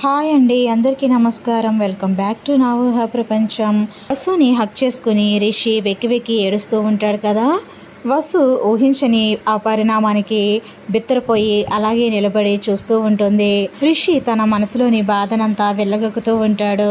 Hi అండి అందరికీ నమస్కారం. వెల్కమ్ బ్యాక్ టు నా ఊహ ప్రపంచం. వసుని హక్ చేసుకుని రిషి వెక్కి వెక్కి ఏడుస్తూ ఉంటాడు కదా? వసు ఊహించని ఆ పరిణామానికి బిత్తరపోయి అలాగే నిలబడి చూస్తూ ఉంటుంది. రిషి తన మనసులోని బాధనంతా వెళ్ళగక్కుతూ ఉంటాడు.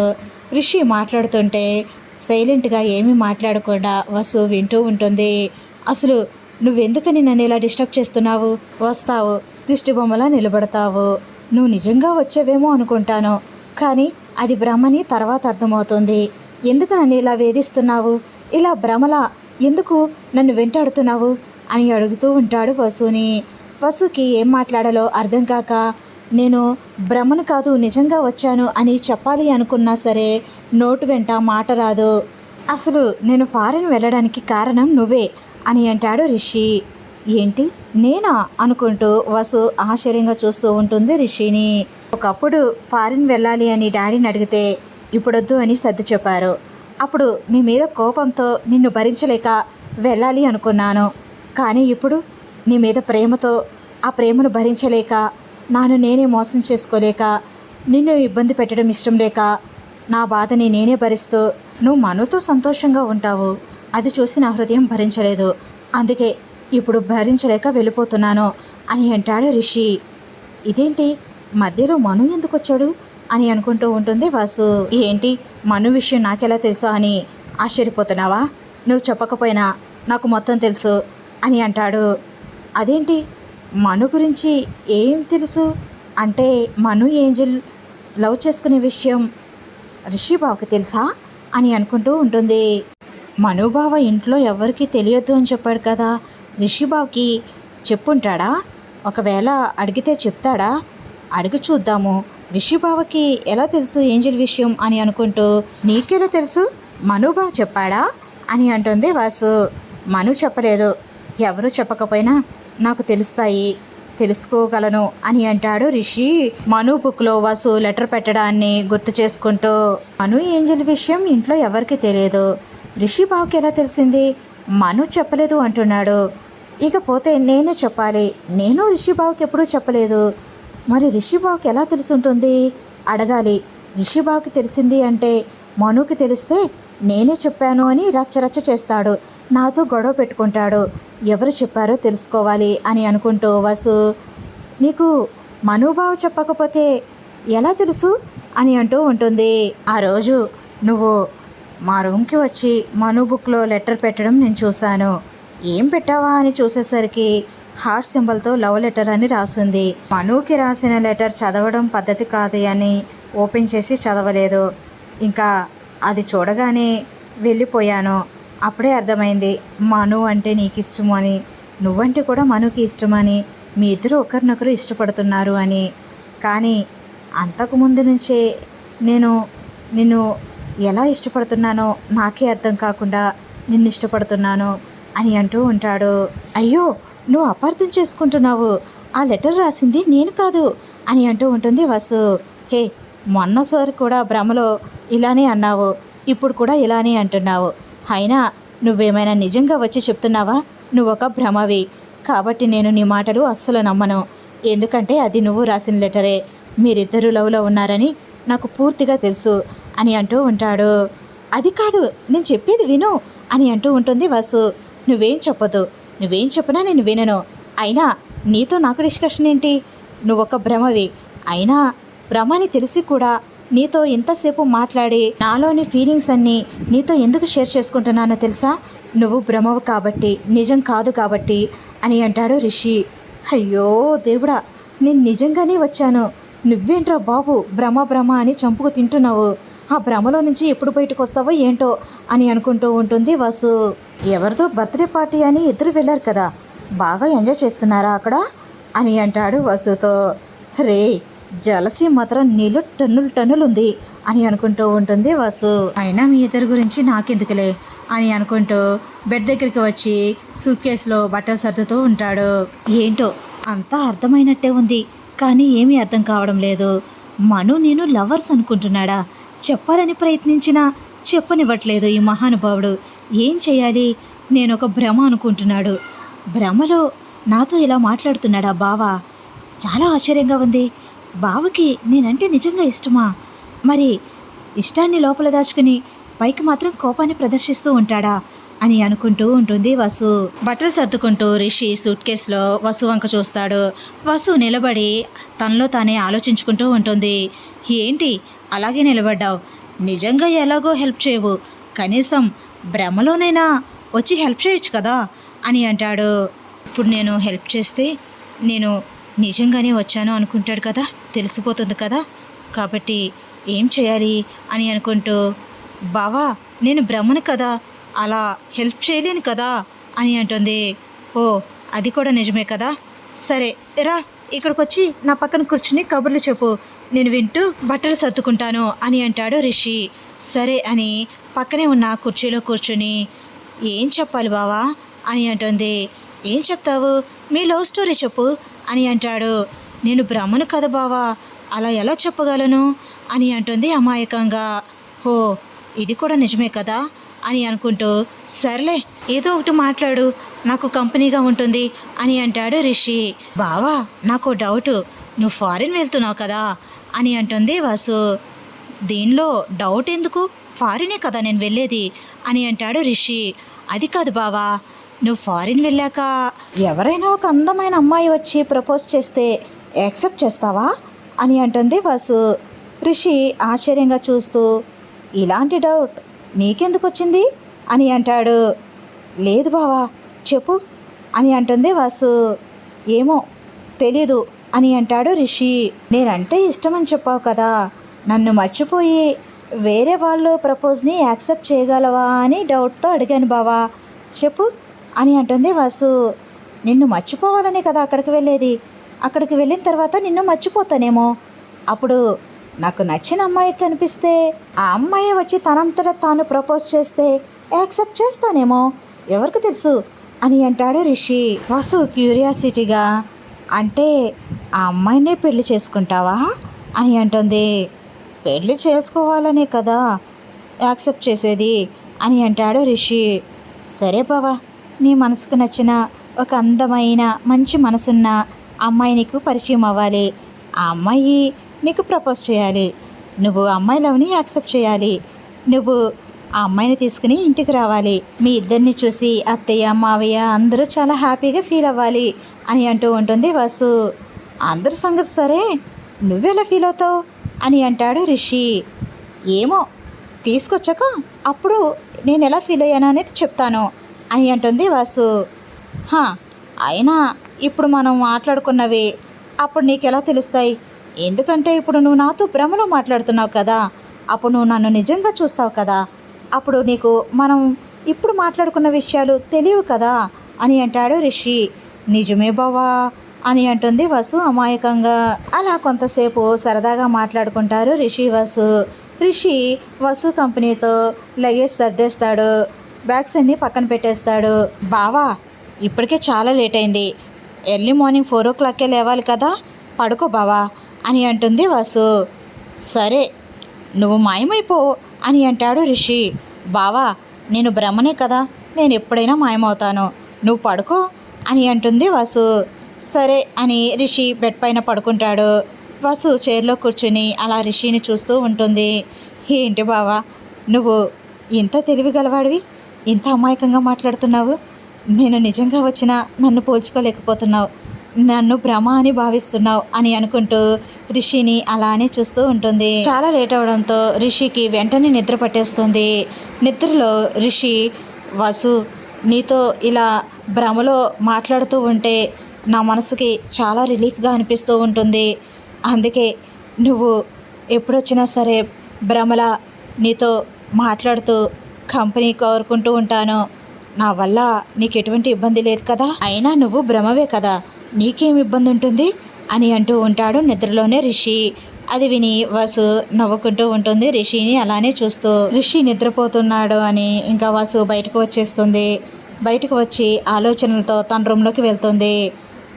రిషి మాట్లాడుతుంటే సైలెంట్గా ఏమీ మాట్లాడకుండా వసు వింటూ ఉంటుంది. అసలు నువ్వెందుకని నన్ను ఇలా డిస్టర్బ్ చేస్తున్నావు? వస్తావు దిష్టి బొమ్మలా నిలబడతావు. నువ్వు నిజంగా వచ్చేవేమో అనుకుంటాను. కానీ అది భ్రమని తర్వాత అర్థమవుతుంది. ఎందుకు నన్ను ఇలా వేధిస్తున్నావు? ఇలా భ్రమలా ఎందుకు నన్ను వెంటాడుతున్నావు? అని అడుగుతూ ఉంటాడు వసుని. వసుకి ఏం మాట్లాడాలో అర్థం కాక నేను భ్రమను కాదు నిజంగా వచ్చాను అని చెప్పాలి అనుకున్నా సరే నోటు వెంట మాట రాదు. అసలు నేను ఫారెన్ వెళ్ళడానికి కారణం నువ్వే అని అంటాడు రిషి. ఏంటి? నేనా? అనుకుంటూ వసు ఆశ్చర్యంగా చూస్తూ ఉంటుంది రిషిని. ఒకప్పుడు ఫారిన్ వెళ్ళాలి అని డాడీని అడిగితే ఇప్పుడొద్దు అని సర్ది చెప్పారు. అప్పుడు నీ మీద కోపంతో నిన్ను భరించలేక వెళ్ళాలి అనుకున్నాను. కానీ ఇప్పుడు నీ మీద ప్రేమతో ఆ ప్రేమను భరించలేక నాను నేనే మోసం చేసుకోలేక నిన్ను ఇబ్బంది పెట్టడం ఇష్టం లేక నా బాధని నేనే భరిస్తూ నువ్వు మనతో సంతోషంగా ఉంటావు. అది చూసి నా హృదయం భరించలేదు. అందుకే ఇప్పుడు భరించలేక వెళ్ళిపోతున్నాను అని అంటాడు రిషి. ఇదేంటి? మధ్యలో మను ఎందుకు వచ్చాడు? అని అనుకుంటూ ఉంటుంది వాసు. ఏంటి? మను విషయం నాకెలా తెలుసా అని ఆశ్చర్యపోతున్నావా? నువ్వు చెప్పకపోయినా నాకు మొత్తం తెలుసు అని అంటాడు. అదేంటి? మను గురించి ఏం తెలుసు? అంటే మను ఏంజిల్ లవ్ చేసుకునే విషయం రిషిబాబుకి తెలుసా? అని అనుకుంటూ ఉంటుంది. మనుబావ ఇంట్లో ఎవరికీ తెలియద్దు అని చెప్పాడు కదా. రిషిబాబుకి చెప్పుంటాడా? ఒకవేళ అడిగితే చెప్తాడా? అడిగి చూద్దాము. రిషిబావకి ఎలా తెలుసు ఏంజల్ విషయం అని అనుకుంటూ నీకెలా తెలుసు? మనుబావ చెప్పాడా? అని అంటుంది వాసు. మను చెప్పలేదు. ఎవరు చెప్పకపోయినా నాకు తెలుస్తాయి. తెలుసుకోగలను అని అంటాడు రిషి. మను బుక్లో వాసు లెటర్ పెట్టడాన్ని గుర్తు చేసుకుంటూ మను ఏంజల్ విషయం ఇంట్లో ఎవరికి తెలియదు. రిషి బావుకి ఎలా తెలిసింది? మను చెప్పలేదు అంటున్నాడు. ఇకపోతే నేనే చెప్పాలి. నేను రిషిబావుకి ఎప్పుడూ చెప్పలేదు. మరి రిషిబావుకి ఎలా తెలుసుంటుంది? అడగాలి. రిషిబావుకి తెలిసింది అంటే మనుకి తెలిస్తే నేనే చెప్పాను అని రచ్చరచ్చ చేస్తాడు. నాతో గొడవ పెట్టుకుంటాడు. ఎవరు చెప్పారో తెలుసుకోవాలి అని అనుకుంటూ వసు నీకు మనుబావ చెప్పకపోతే ఎలా తెలుసు? అని అంటూ ఉంటుంది. ఆ రోజు నువ్వు మా రూమ్కి వచ్చి మను బుక్లో లెటర్ పెట్టడం నేను చూశాను. ఏం పెట్టావా అని చూసేసరికి హార్ట్ సింబల్తో లవ్ లెటర్ అని రాసింది. మనుకి రాసిన లెటర్ చదవడం పద్ధతి కాదు అని ఓపెన్ చేసి చదవలేదు. ఇంకా అది చూడగానే వెళ్ళిపోయాను. అప్పుడే అర్థమైంది మను అంటే నీకు ఇష్టము అని. నువ్వంటే కూడా మనుకి ఇష్టమని. మీ ఇద్దరు ఒకరినొకరు ఇష్టపడుతున్నారు అని. కానీ అంతకుముందు నుంచే నేను నిన్ను ఎలా ఇష్టపడుతున్నానో నాకే అర్థం కాకుండా నిన్ను ఇష్టపడుతున్నాను. అని అంటూ ఉంటాడు. అయ్యో నువ్వు అపార్థం చేసుకుంటున్నావు. ఆ లెటర్ రాసింది నేను కాదు అని అంటూ ఉంటుంది వసు. హే మొన్నసారి కూడా భ్రమలో ఇలానే అన్నావు. ఇప్పుడు కూడా ఇలానే అంటున్నావు. అయినా నువ్వేమైనా నిజంగా వచ్చి చెప్తున్నావా? నువ్వు ఒక భ్రమవి. కాబట్టి నేను నీ మాటలు అస్సలు నమ్మను. ఎందుకంటే అది నువ్వు రాసిన లెటరే. మీరిద్దరూ లవ్లో ఉన్నారని నాకు పూర్తిగా తెలుసు అని అంటూ ఉంటాడు. అది కాదు నేను చెప్పేది విను అని అంటూ ఉంటుంది వసు. నువ్వేం చెప్పదు. నువ్వేం చెప్పినా నేను వినను. అయినా నీతో నాకు డిస్కషన్ ఏంటి? నువ్వు ఒక భ్రమవి. అయినా భ్రమని తెలిసి కూడా నీతో ఇంతసేపు మాట్లాడి నాలోని ఫీలింగ్స్ అన్నీ నీతో ఎందుకు షేర్ చేసుకుంటున్నానో తెలుసా? నువ్వు భ్రమవు కాబట్టి నిజం కాదు కాబట్టి అని అంటాడు రిషి. అయ్యో దేవుడా నేను నిజంగానే వచ్చాను. నువ్వేంట్రా బాబు భ్రమ భ్రమ అని చంపుకు తింటున్నావు? ఆ భ్రమలో నుంచి ఎప్పుడు బయటకు వస్తావో ఏంటో అని అనుకుంటూ ఉంటుంది వసు. ఎవరితో బర్త్డే పార్టీ అని ఇద్దరు వెళ్ళారు కదా. బాగా ఎంజాయ్ చేస్తున్నారా అక్కడ? అని అంటాడు వసుతో. రే జలసి మాత్రం నీళ్ళు టన్నులు టన్నులు ఉంది అని అనుకుంటూ ఉంటుంది వసు. అయినా మీ ఇద్దరి గురించి నాకెందుకులే అని అనుకుంటూ బెడ్ దగ్గరికి వచ్చి సూట్ కేసులో బట్టలు సర్దుతూ ఉంటాడు. ఏంటో అంతా అర్థమైనట్టే ఉంది కానీ ఏమీ అర్థం కావడం లేదు. మను నేను లవర్స్ అనుకుంటున్నాడా? చెప్పాలని ప్రయత్నించినా చెప్పనివ్వట్లేదు ఈ మహానుభావుడు. ఏం చేయాలి నేను ఒక భ్రమ అనుకుంటున్నాడు. భ్రమలో నాతో ఇలా మాట్లాడుతున్నాడా బావా? చాలా ఆశ్చర్యంగా ఉంది. బావకి నేనంటే నిజంగా ఇష్టమా? మరి ఇష్టాన్ని లోపల దాచుకుని పైకి మాత్రం కోపాన్ని ప్రదర్శిస్తూ ఉంటాడా? అని అనుకుంటూ ఉంటుంది వసు. బట్టలు సర్దుకుంటూ రిషి సూట్ కేసులో వసు వంక చూస్తాడు. వసు నిలబడి తనలో తానే ఆలోచించుకుంటూ ఉంటుంది. ఏంటి? అలాగే నిలబడ్డావు. నిజంగా ఎలాగో హెల్ప్ చేయవు. కనీసం భ్రమలోనైనా వచ్చి హెల్ప్ చేయొచ్చు కదా అని అంటాడు. ఇప్పుడు నేను హెల్ప్ చేస్తే నేను నిజంగానే వచ్చాను అనుకుంటాడు కదా తెలిసిపోతుంది కదా. కాబట్టి ఏం చేయాలి అని అనుకుంటూ బావా నేను భ్రమను కదా అలా హెల్ప్ చేయలేను కదా అని అంటుంది. ఓ అది కూడా నిజమే కదా. సరే రా ఇక్కడికి వచ్చి నా పక్కన కూర్చుని కబుర్లు చెప్పు. నేను వింటూ బట్టలు సర్దుకుంటాను అని అంటాడు రిషి. సరే అని పక్కనే ఉన్న కుర్చీలో కూర్చుని ఏం చెప్పాలి బావా? అని అంటుంది. ఏం చెప్తావు? మీ లవ్ స్టోరీ చెప్పు అని అంటాడు. నేను బ్రహ్మను కదా బావా అలా ఎలా చెప్పగలను? అని అంటుంది అమాయకంగా. హో ఇది కూడా నిజమే కదా? అని అనుకుంటూ సర్లే ఏదో ఒకటి మాట్లాడు నాకు కంపెనీగా ఉంటుంది అని అంటాడు రిషి. బావా నాకు డౌటు నువ్వు ఫారిన్ వెళ్తున్నావు కదా? అని అంటుంది వాసు. దీనిలో డౌట్ ఎందుకు? ఫారినే కదా నేను వెళ్ళేది? అని అంటాడు రిషి. అది కాదు బావా నువ్వు ఫారిన్ వెళ్ళాక ఎవరైనా ఒక అందమైన అమ్మాయి వచ్చి ప్రపోజ్ చేస్తే యాక్సెప్ట్ చేస్తావా? అని అంటుంది వాసు. రిషి ఆశ్చర్యంగా చూస్తూ ఇలాంటి డౌట్ నీకెందుకు వచ్చింది? అని అంటాడు. లేదు బావా చెప్పు. అని అంటుంది వాసు. ఏమో తెలీదు అని అంటాడు రిషి. నేనంటే ఇష్టమని చెప్పావు కదా నన్ను మర్చిపోయి వేరే వాళ్ళు ప్రపోజ్ని యాక్సెప్ట్ చేయగలవా అని డౌట్తో అడిగాను బావా. చెప్పు అని అంటుంది వాసు. నిన్ను మర్చిపోవాలనే కదా అక్కడికి వెళ్ళేది? అక్కడికి వెళ్ళిన తర్వాత నిన్ను మర్చిపోతానేమో? అప్పుడు నాకు నచ్చిన అమ్మాయి కనిపిస్తే ఆ అమ్మాయి వచ్చి తనంతట తాను ప్రపోజ్ చేస్తే యాక్సెప్ట్ చేస్తానేమో? ఎవరికి తెలుసు? అని అంటాడు రిషి. వాసు క్యూరియాసిటీగా అంటే ఆ అమ్మాయినే పెళ్ళి చేసుకుంటావా? అని అంటుంది. పెళ్ళి చేసుకోవాలనే కదా యాక్సెప్ట్ చేసేది అని అంటాడు రిషి. సరే బావా నీ మనసుకు నచ్చిన ఒక అందమైన మంచి మనసున్న అమ్మాయి నీకు పరిచయం అవ్వాలి. ఆ అమ్మాయి నీకు ప్రపోజ్ చేయాలి. నువ్వు అమ్మాయి లవ్ని యాక్సెప్ట్ చేయాలి. నువ్వు ఆ అమ్మాయిని తీసుకుని ఇంటికి రావాలి. మీ ఇద్దరిని చూసి అత్తయ్య మావయ్య అందరూ చాలా హ్యాపీగా ఫీల్ అవ్వాలి అని అంటూ ఉంటుంది వాసు. అందరి సంగతి సరే? నువ్వెలా ఫీల్ అవుతావు? అని అంటాడు రిషి. ఏమో తీసుకొచ్చాక అప్పుడు నేను ఎలా ఫీల్ అయ్యాను అనేది చెప్తాను అని అంటుంది వాసు. హా అయినా ఇప్పుడు మనం మాట్లాడుకున్నవి అప్పుడు నీకు ఎలా తెలుస్తాయి? ఎందుకంటే ఇప్పుడు నువ్వు నాతో భ్రమలో మాట్లాడుతున్నావు కదా అప్పుడు నువ్వు నన్ను నిజంగా చూస్తావు కదా అప్పుడు నీకు మనం ఇప్పుడు మాట్లాడుకున్న విషయాలు తెలియవు కదా అని అంటాడు రిషి. నిజమే బావా అని అంటుంది వసు అమాయకంగా. అలా కొంతసేపు సరదాగా మాట్లాడుకుంటారు రిషి వసు. రిషి వసు కంపెనీతో లగేజ్ సర్దేస్తాడు. బ్యాగ్స్ అన్ని పక్కన పెట్టేస్తాడు. బావా ఇప్పటికే చాలా లేట్ అయింది. ఎర్లీ మార్నింగ్ ఫోర్ ఓ క్లాక్కే లేవాలి కదా? పడుకో బావా అని అంటుంది వసు. సరే నువ్వు మాయమైపో అని అంటాడు రిషి. బావా నేను భ్రమనే కదా. నేను ఎప్పుడైనా మాయమవుతాను. నువ్వు పడుకో అని అంటుంది వసు. సరే అని రిషి బెడ్ పైన పడుకుంటాడు. వసు చైర్లో కూర్చుని అలా రిషిని చూస్తూ ఉంటుంది. ఏంటి బావా నువ్వు ఇంత తెలివి గలవాడివి ఇంత అమాయకంగా మాట్లాడుతున్నావు? నేను నిజంగా వచ్చినా నన్ను పోల్చుకోలేకపోతున్నావు. నన్ను భ్రమ అని భావిస్తున్నావు అని అనుకుంటూ రిషిని అలానే చూస్తూ ఉంటుంది. చాలా లేట్ అవడంతో రిషికి వెంటనే నిద్ర పట్టేస్తుంది. నిద్రలో రిషి వసు నీతో ఇలా భ్రమలో మాట్లాడుతూ ఉంటే నా మనసుకి చాలా రిలీఫ్గా అనిపిస్తూ ఉంటుంది. అందుకే నువ్వు ఎప్పుడొచ్చినా సరే భ్రమల నీతో మాట్లాడుతూ కంపెనీ కోరుకుంటూ ఉంటాను. నా వల్ల నీకు ఎటువంటి ఇబ్బంది లేదు కదా? అయినా నువ్వు భ్రమవే కదా. నీకేం ఇబ్బంది ఉంటుంది అని అంటూ ఉంటాడు నిద్రలోనే రిషి. అది విని వసు నవ్వుకుంటూ ఉంటుంది రిషిని అలానే చూస్తూ. రిషి నిద్రపోతున్నాడు అని ఇంకా వసు బయటకు వచ్చేస్తుంది. బయటకు వచ్చి ఆలోచనలతో తన రూమ్లోకి వెళ్తుంది.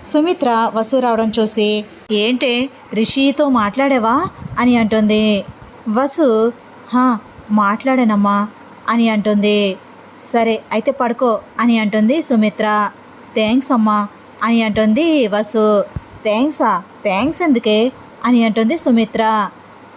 సుమిత్ర వసు రావడం చూసి ఏంటే రిషితో మాట్లాడావా? అని అంటుంది. వసు హా మాట్లాడానమ్మా అని అంటుంది. సరే అయితే పడుకో అని అంటుంది సుమిత్ర. థ్యాంక్స్ అమ్మా అని అంటుంది వసు. థ్యాంక్సా? థ్యాంక్స్ ఎందుకే? అని అంటుంది సుమిత్ర.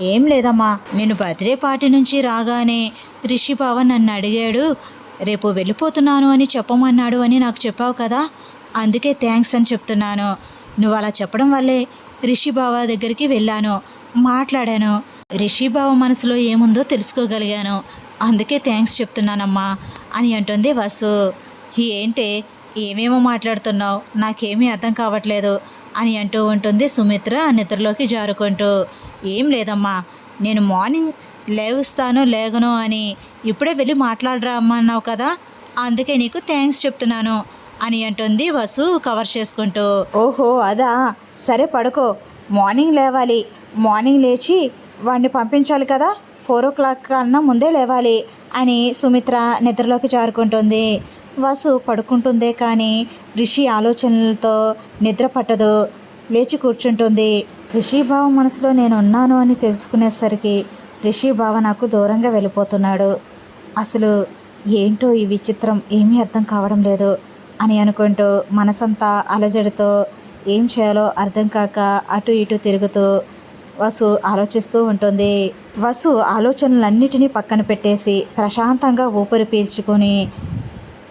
ఏం లేదమ్మా నేను బర్త్డే పార్టీ నుంచి రాగానే రిషి పవన్ నన్ను అడిగాడు రేపు వెళ్ళిపోతున్నాను అని చెప్పమన్నాడు అని నాకు చెప్పావు కదా అందుకే థ్యాంక్స్ అని చెప్తున్నాను. నువ్వు అలా చెప్పడం వల్లే రిషి బావ దగ్గరికి వెళ్ళాను మాట్లాడాను. రిషి బావ మనసులో ఏముందో తెలుసుకోగలిగాను. అందుకే థ్యాంక్స్ చెప్తున్నానమ్మా అని అంటుంది వసు. ఏంటే ఏమేమో మాట్లాడుతున్నావు? నాకేమీ అర్థం కావట్లేదు అని అంటూ ఉంటుంది సుమిత్ర నిద్రలోకి జారుకుంటూ. ఏం లేదమ్మా నేను మార్నింగ్ లేవుస్తాను లేగను అని ఇప్పుడే వెళ్ళి మాట్లాడరా అమ్మా అన్నావు కదా? అందుకే నీకు థ్యాంక్స్ చెప్తున్నాను. అని అంటుంది వసు కవర్ చేసుకుంటూ. ఓహో అదా. సరే పడుకో. మార్నింగ్ లేవాలి. మార్నింగ్ లేచి వాడిని పంపించాలి కదా. ఫోర్ ఓ క్లాక్ కన్నా ముందే లేవాలి అని సుమిత్ర నిద్రలోకి జారుకుంటుంది. వసు పడుకుంటుందే కానీ రిషి ఆలోచనలతో నిద్ర పట్టదు. లేచి కూర్చుంటుంది. రిషి బావ మనసులో నేను ఉన్నాను అని తెలుసుకునేసరికి రిషి బావ నాకు దూరంగా వెళ్ళిపోతున్నాడు. అసలు ఏంటో ఈ విచిత్రం ఏమీ అర్థం కావడం లేదు. అని అనుకుంటూ మనసంతా అలజడితో ఏం చేయాలో అర్థం కాక అటు ఇటు తిరుగుతూ వసు ఆలోచిస్తూ ఉంటుంది. వసు ఆలోచనలన్నిటినీ పక్కన పెట్టేసి ప్రశాంతంగా ఊపిరి పీల్చుకొని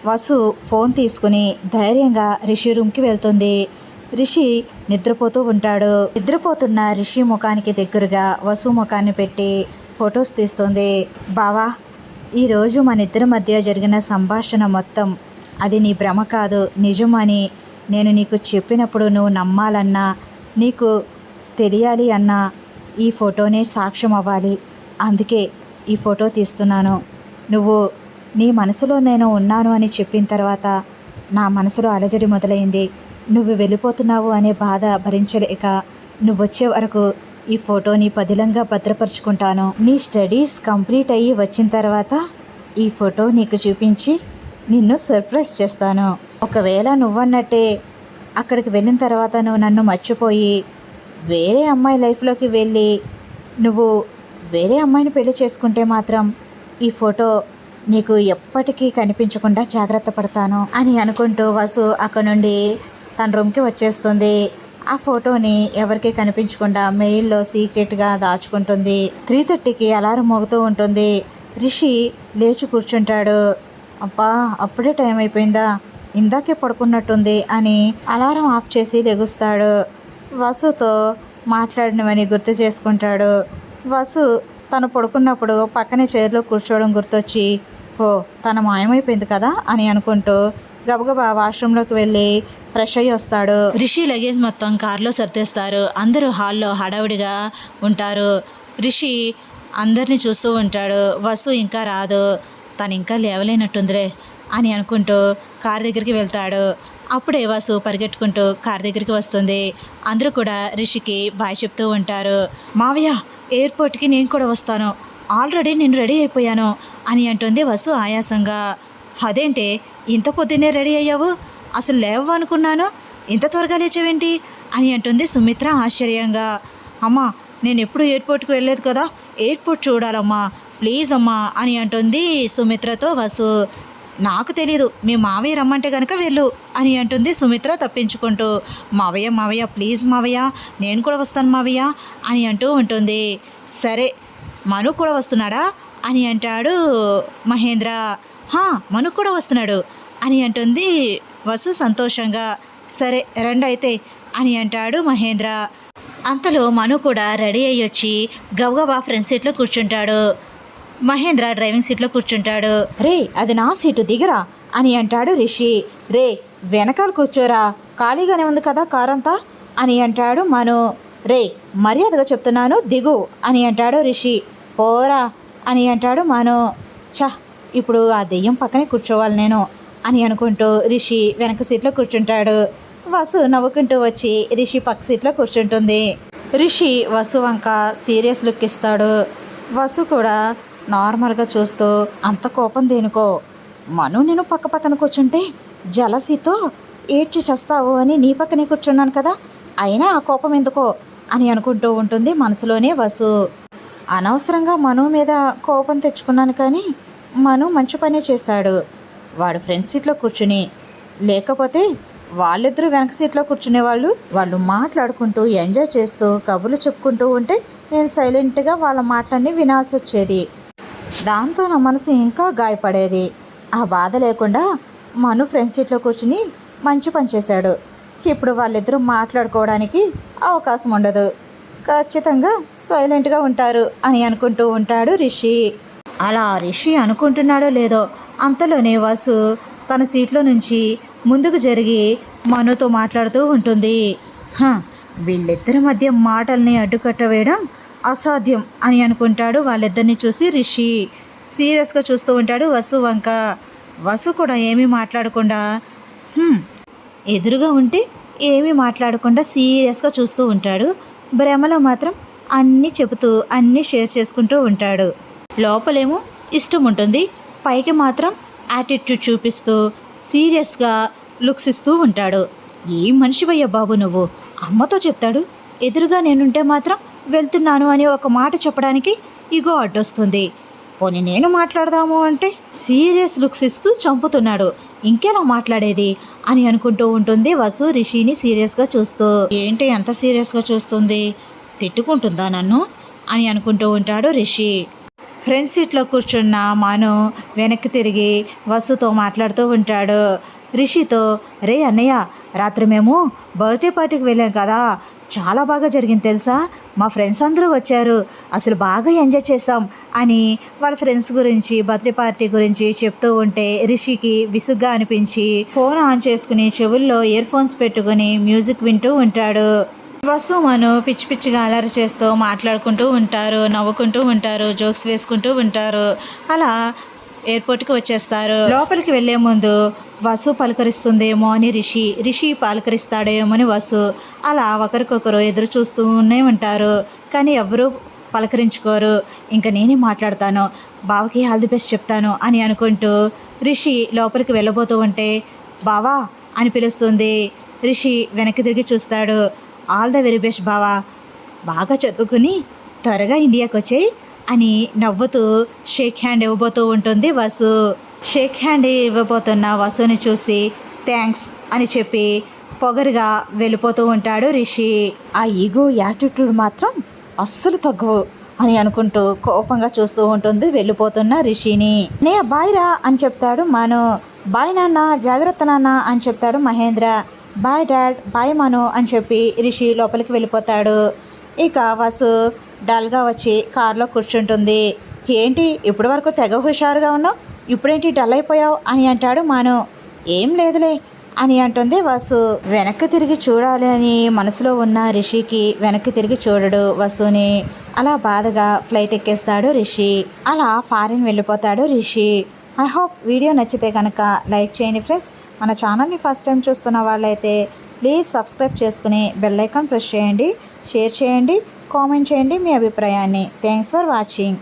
వసు ఫోన్ తీసుకుని ధైర్యంగా రిషి రూమ్కి వెళ్తుంది. రిషి నిద్రపోతూ ఉంటాడు. నిద్రపోతున్న రిషి ముఖానికి దగ్గరగా వసు ముఖాన్ని పెట్టి ఫొటోస్ తీస్తుంది. బావా ఈరోజు మన ఇద్దరి మధ్య జరిగిన సంభాషణ మొత్తం అది నీ భ్రమ కాదు. నిజమని నేను నీకు చెప్పినప్పుడు నువ్వు నమ్మాలన్నా నీకు తెలియాలి అన్నా ఈ ఫోటోనే సాక్ష్యం అవ్వాలి. అందుకే ఈ ఫోటో తీస్తున్నాను. నువ్వు నీ మనసులో నేను ఉన్నాను అని చెప్పిన తర్వాత నా మనసులో అలజడి మొదలైంది. నువ్వు వెళ్ళిపోతున్నావు అనే బాధ భరించలేక నువ్వు వచ్చే వరకు ఈ ఫోటోని పదిలంగా భద్రపరుచుకుంటాను. నీ స్టడీస్ కంప్లీట్ అయ్యి వచ్చిన తర్వాత ఈ ఫోటో నీకు చూపించి నిన్ను సర్ప్రైజ్ చేస్తాను. ఒకవేళ నువ్వన్నట్టే అక్కడికి వెళ్ళిన తర్వాత నువ్వు నన్ను మర్చిపోయి వేరే అమ్మాయి లైఫ్లోకి వెళ్ళి నువ్వు వేరే అమ్మాయిని పెళ్ళి చేసుకుంటే మాత్రం ఈ ఫోటో నీకు ఎప్పటికీ కనిపించకుండా జాగ్రత్త పడతాను అని అనుకుంటూ వసు అక్కడ నుండి తన రూమ్కి వచ్చేస్తుంది. ఆ ఫోటోని ఎవరికి కనిపించకుండా మెయిల్లో సీక్రెట్గా దాచుకుంటుంది. త్రీ థర్టీకి అలారం మోగుతూ ఉంటుంది. రిషి లేచి కూర్చుంటాడు. అబ్బా అప్పుడే టైం అయిపోయిందా? ఇందాకే పడుకున్నట్టుంది అని అలారం ఆఫ్ చేసి లెగుస్తాడు. వసుతో మాట్లాడినవని గుర్తు చేసుకుంటాడు. వసు తను పడుకున్నప్పుడు పక్కనే చైర్లో కూర్చోవడం గుర్తొచ్చి ఓ తన మాయమైపోయింది కదా? అని అనుకుంటూ గబగబా వాష్రూమ్లోకి వెళ్ళి ఫ్రెష్ అయ్యి వస్తాడు. రిషి లగేజ్ మొత్తం కారులో సర్దేస్తారు. అందరూ హాల్లో హడావిడిగా ఉంటారు. రిషి అందరినీ చూస్తూ ఉంటాడు. వసు ఇంకా రాదు. తను ఇంకా లేవలేనట్టుందిరే అని అనుకుంటూ కార్ దగ్గరికి వెళ్తాడు. అప్పుడే వాసు పరిగెట్టుకుంటూ కార్ దగ్గరికి వస్తుంది. అందరూ కూడా రిషికి బాయ్ చెప్తూ ఉంటారు. మావయ్య ఎయిర్పోర్ట్కి నేను కూడా వస్తాను. ఆల్రెడీ నేను రెడీ అయిపోయాను అని అంటుంది వసు ఆయాసంగా. అదేంటి ఇంత పొద్దున్నే రెడీ అయ్యావు? అసలు లేవు అనుకున్నాను ఇంత త్వరగా లేచావేంటి? అని అంటుంది సుమిత్ర ఆశ్చర్యంగా. అమ్మా నేను ఎప్పుడు ఎయిర్పోర్ట్కి వెళ్ళలేదు కదా? ఎయిర్పోర్ట్ చూడాలమ్మా. ప్లీజ్ అమ్మా అని అంటుంది సుమిత్రతో వసు. నాకు తెలీదు మీ మావయ్య రమ్మంటే కనుక వెళ్ళు అని అంటుంది సుమిత్ర తప్పించుకుంటూ. మావయ్య మావయ్య ప్లీజ్ మావయ్య నేను కూడా వస్తాను మావయ్య అని అంటూ ఉంటుంది. సరే మను కూడా వస్తున్నాడా అని అంటాడు మహేంద్ర. హా మను కూడా వస్తున్నాడు అని అంటుంది వసు సంతోషంగా. సరే రండి అయితే అని అంటాడు మహేంద్ర. అంతలో మను కూడా రెడీ అయ్యి వచ్చి గబగబా ఫ్రెండ్ సీట్లో కూర్చుంటాడు. మహేంద్ర డ్రైవింగ్ సీట్లో కూర్చుంటాడు. రే అది నా సీటు దిగరా అని అంటాడు రిషి. రే వెనకాల కూర్చోరా. ఖాళీగానే ఉంది కదా కారంతా అని అంటాడు మను. రే మర్యాదగా చెప్తున్నాను దిగు అని అంటాడు రిషి. పోరా అని అంటాడు మను. ఛ ఇప్పుడు ఆ దెయ్యం పక్కనే కూర్చోవాలి నేను అని అనుకుంటూ రిషి వెనక సీట్లో కూర్చుంటాడు. వసు నవ్వుకుంటూ వచ్చి రిషి పక్క సీట్లో కూర్చుంటుంది. రిషి వసు వంక సీరియస్ లుక్ ఇస్తాడు. వసు కూడా నార్మల్గా చూస్తూ అంత కోపం దేనికో? మను నేను పక్క పక్కన కూర్చుంటే జలసితో ఏడ్చి చస్తావు అని నీ పక్కనే కూర్చున్నాను కదా అయినా ఆ కోపం ఎందుకో? అని అనుకుంటూ ఉంటుంది మనసులోనే వసు. అనవసరంగా మను మీద కోపం తెచ్చుకున్నాను కానీ మను మంచి పనే చేశాడు. వాడు ఫ్రంట్ సీట్లో కూర్చుని లేకపోతే వాళ్ళిద్దరూ వెనక సీట్లో కూర్చునే వాళ్ళు వాళ్ళు మాట్లాడుకుంటూ ఎంజాయ్ చేస్తూ కబుర్లు చెప్పుకుంటూ ఉంటే నేను సైలెంట్గా వాళ్ళ మాటలన్నీ వినాల్సి వచ్చేది దాంతో నా మనసు ఇంకా గాయపడేది. ఆ బాధ లేకుండా మను ఫ్రెండ్ సీట్లో కూర్చుని మంచి పని చేశాడు. ఇప్పుడు వాళ్ళిద్దరూ మాట్లాడుకోవడానికి అవకాశం ఉండదు. ఖచ్చితంగా సైలెంట్గా ఉంటారు అని అనుకుంటూ ఉంటాడు రిషి. అలా రిషి అనుకుంటున్నాడో లేదో అంతలోనే వసు తన సీట్లో నుంచి ముందుకు జరిగి మనుతో మాట్లాడుతూ ఉంటుంది. వీళ్ళిద్దరి మధ్య మాటల్ని అడ్డుకట్ట వేయడం అసాధ్యం అని అనుకుంటాడు వాళ్ళిద్దరిని చూసి రిషి. సీరియస్గా చూస్తూ ఉంటాడు వసు వంక. వసు కూడా ఏమీ మాట్లాడకుండా ఎదురుగా ఉంటే ఏమీ మాట్లాడకుండా సీరియస్గా చూస్తూ ఉంటాడు. భ్రమలో మాత్రం అన్నీ చెబుతూ అన్నీ షేర్ చేసుకుంటూ ఉంటాడు. లోపలేమో ఇష్టం ఉంటుంది. పైకి మాత్రం యాటిట్యూడ్ చూపిస్తూ సీరియస్గా లుక్స్ ఇస్తూ ఉంటాడు. ఏం మనిషివయ్యా బాబు నువ్వు? అమ్మతో చెప్తాడు. ఎదురుగా నేనుంటే మాత్రం వెళ్తున్నాను అని ఒక మాట చెప్పడానికి ఇగో అడ్డొస్తుంది. పోనీ నేను మాట్లాడదాము అంటే సీరియస్ లుక్స్ ఇస్తూ చంపుతున్నాడు. ఇంకెలా మాట్లాడేది? అని అనుకుంటూ ఉంటుంది వసు రిషిని సీరియస్గా చూస్తూ. ఏంటి ఎంత సీరియస్గా చూస్తుంది? తిట్టుకుంటుందా నన్ను? అని అనుకుంటూ ఉంటాడు రిషి. ఫ్రంట్ సీట్లో కూర్చున్న మాను వెనక్కి తిరిగి వసుతో మాట్లాడుతూ ఉంటాడు. రిషితో రే అన్నయ్య రాత్రి మేము బర్త్డే పార్టీకి వెళ్ళాం కదా చాలా బాగా జరిగింది తెలుసా? మా ఫ్రెండ్స్ అందరూ వచ్చారు అసలు బాగా ఎంజాయ్ చేసాం అని వాళ్ళ ఫ్రెండ్స్ గురించి బర్త్డే పార్టీ గురించి చెప్తూ ఉంటే రిషికి విసుగ్గా అనిపించి ఫోన్ ఆన్ చేసుకుని చెవుల్లో ఇయర్ ఫోన్స్ పెట్టుకుని మ్యూజిక్ వింటూ ఉంటాడు. వసు మను పిచ్చి పిచ్చిగా అలరి చేస్తూ మాట్లాడుకుంటూ ఉంటారు నవ్వుకుంటూ ఉంటారు జోక్స్ వేసుకుంటూ ఉంటారు. అలా ఎయిర్పోర్ట్కి వచ్చేస్తారు. లోపలికి వెళ్ళే ముందు వసు పలకరిస్తుందేమో అని రిషి రిషి పలకరిస్తాడేమో అని వసు. అలా ఒకరికొకరు ఎదురు చూస్తూనే ఉంటారు. కానీ ఎవరు పలకరించుకోరు. ఇంకా నేనే మాట్లాడతాను. బావకి ఆల్ ది బెస్ట్ చెప్తాను అని అనుకుంటూ రిషి లోపలికి వెళ్ళబోతూ ఉంటే బావా అని పిలుస్తుంది. రిషి వెనక్కి తిరిగి చూస్తాడు. ఆల్ ద వెరీ బెస్ట్ బావా. బాగా చదువుకుని త్వరగా ఇండియాకి వచ్చేయి అని నవ్వుతూ షేక్ హ్యాండ్ ఇవ్వబోతూ ఉంటుంది. వసు షేక్ హ్యాండ్ ఇవ్వబోతున్న వసుని చూసి థ్యాంక్స్ అని చెప్పి పొగరుగా వెళ్ళిపోతూ ఉంటాడు రిషి. ఆ ఈగో యాటిట్యూడ్ మాత్రం అస్సలు తగ్గు అని అనుకుంటూ కోపంగా చూస్తూ ఉంటుంది వెళ్ళిపోతున్న రిషిని. నే బాయ్ రా అని చెప్తాడు మను. బాయ్ నాన్న జాగ్రత్త నాన్న అని చెప్తాడు Mahendra. Bye dad bye Manu అని చెప్పి రిషి లోపలికి వెళ్ళిపోతాడు. ఇక వసు డల్గా వచ్చి కారులో కూర్చుంటుంది. ఏంటి ఇప్పటి వరకు తెగ హుషారుగా ఉన్నావు? ఇప్పుడేంటి డల్ అయిపోయావు? అని అంటాడు మాను. ఏం లేదులే అని అంటుంది వసు. వెనక్కి తిరిగి చూడాలి అని మనసులో ఉన్న రిషికి వెనక్కి తిరిగి చూడడు వసుని. అలా బాధగా ఫ్లైట్ ఎక్కేస్తాడు రిషి. అలా ఫారిన్ వెళ్ళిపోతాడు రిషి. ఐ హోప్ వీడియో నచ్చితే కనుక లైక్ చేయండి ఫ్రెండ్స్. మన ఛానల్ని ఫస్ట్ టైం చూస్తున్న వాళ్ళైతే ప్లీజ్ సబ్స్క్రైబ్ చేసుకుని బెల్ ఐకాన్ ప్రెస్ చేయండి. షేర్ చేయండి కామెంట్ చేయండి మీ అభిప్రాయాన్ని. Thanks for watching.